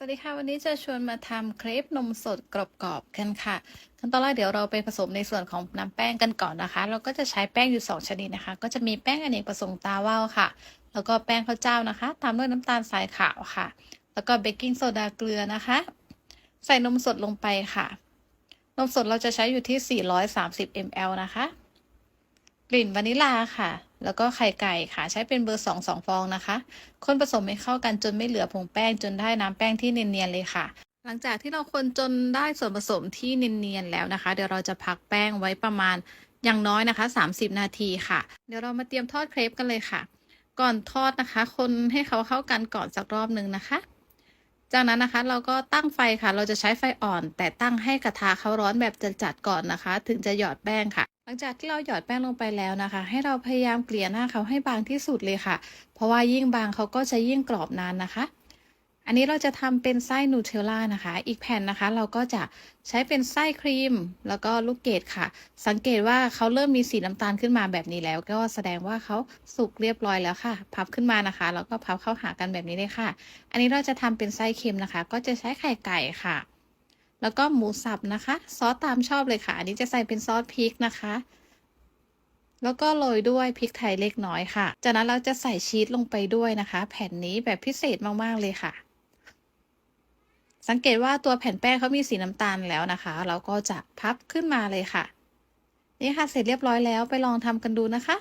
สวัสดีค่ะ วันนี้จะชวนมาทำเครปนมสดกรอบๆกันค่ะขั้นตอนแรกเดี๋ยวเราไปผสมในส่วนของน้ำแป้งกันก่อนนะคะ เราก็จะใช้แป้งอยู่ 2 ชนิดนะคะ ก็จะมีแป้งอเนกประสงค์ตาว่าวค่ะ แล้วก็แป้งข้าวเจ้านะคะ ตามด้วยน้ำตาลทรายขาวค่ะ แล้วก็เบกกิ้งโซดาเกลือนะคะ ใส่นมสดลงไปค่ะ นมสดเราจะใช้อยู่ที่ 430 ml นะคะ กลิ่นวานิลาค่ะ แล้วก็ไข่ไก่ค่ะ ใช้เป็นเบอร์สองสองฟองนะคะ คนผสมให้เข้ากันจนไม่เหลือผงแป้งจนได้น้ำแป้งที่เนียนๆเลยค่ะ หลังจากที่เราคนจนได้ส่วนผสมที่เนียนๆแล้วนะคะ เดี๋ยวเราจะพักแป้งไว้ประมาณอย่างน้อยนะคะ 30 นาทีค่ะ เดี๋ยวเรามาเตรียมทอดเครปกันเลยค่ะ ก่อนทอดนะคะ คนให้เขาเข้ากันก่อนสักรอบหนึ่งนะคะ จากนั้นนะคะเราก็ตั้งไฟค่ะ เราจะใช้ไฟอ่อน แต่ตั้งให้กระทะเขาร้อนแบบจัดๆก่อนนะคะ ถึงจะหยอดแป้งค่ะ ลังจากที่เราหยอดแป้งลงไปแล้วนะคะ ให้เราพยายามเกลี่ยหน้าเขาให้บางที่สุดเลยค่ะ เพราะว่ายิ่งบางเขาก็จะยิ่งกรอบนานนะคะ อันนี้เราจะทำเป็นไส้นูเทลล่านะคะ อีกแผ่นนะคะ เราก็จะใช้เป็นไส้ครีม แล้วก็ลูกเกดค่ะ สังเกตว่าเขาเริ่มมีสีน้ำตาลขึ้นมาแบบนี้แล้ว ก็แสดงว่าเขาสุกเรียบร้อยแล้วค่ะ พับขึ้นมานะคะ แล้วก็พับเข้าหากันแบบนี้เลยค่ะ อันนี้เราจะทำเป็นไส้เค็มนะคะ ก็จะใช้ไข่ไก่ค่ะ แล้วก็หมูสับนะคะ ซอสตามชอบเลยค่ะ อันนี้จะใส่เป็นซอสพริกนะคะ แล้วก็โรยด้วยพริกไทยเล็กน้อยค่ะ จากนั้นเราจะใส่ชีสลงไปด้วยนะคะ แผ่นนี้แบบพิเศษมากๆเลยค่ะ สังเกตว่าตัวแผ่นแป้งเขามีสีน้ำตาลแล้วนะคะ เราก็จะพับขึ้นมาเลยค่ะ นี่ค่ะเสร็จเรียบร้อยแล้วไปลองทำกันดูนะคะ